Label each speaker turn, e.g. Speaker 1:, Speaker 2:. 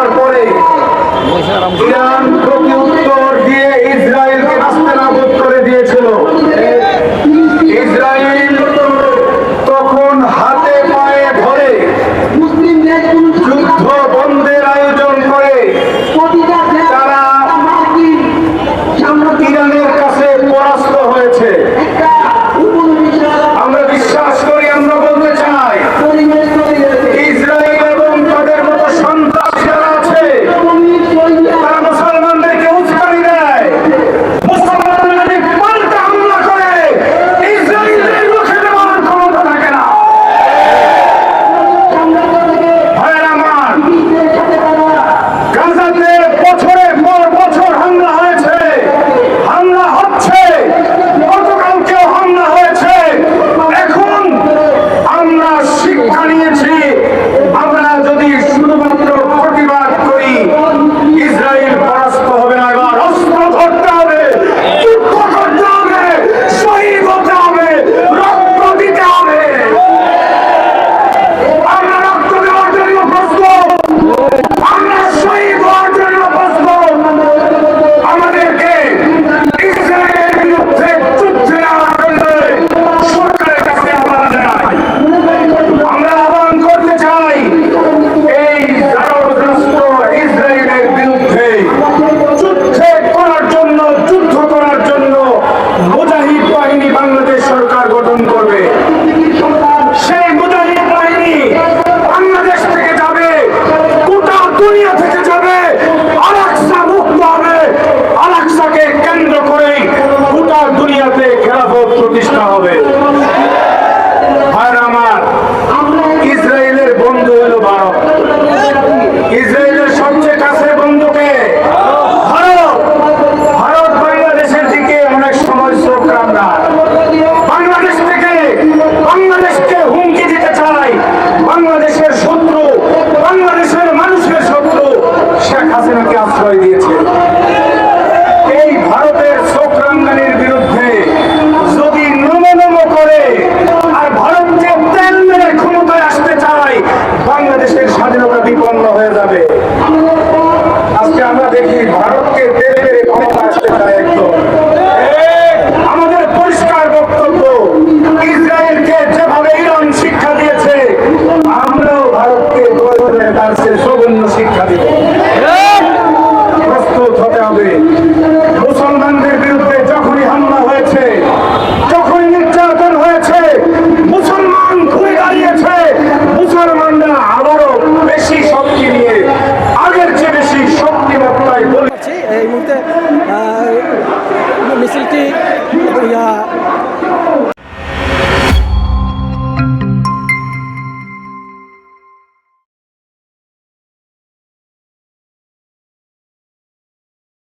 Speaker 1: হওয়ার পরে ইরান প্রতি উত্তর দিয়ে ইসরায়েলকে রাস্তা করে দিয়েছিল। করা হবে। আমার, ইসরায়েলের বন্ধু হলো ভারত। ইসরায়েলের সবচেয়ে কাছের বন্ধুকে বাংলাদেশকে হুমকি দিতে চাই বাংলাদেশের শত্রু, বাংলাদেশের মানুষের শত্রু শেখ হাসিনাকে আশ্রয় দিয়েছে।
Speaker 2: 唉呀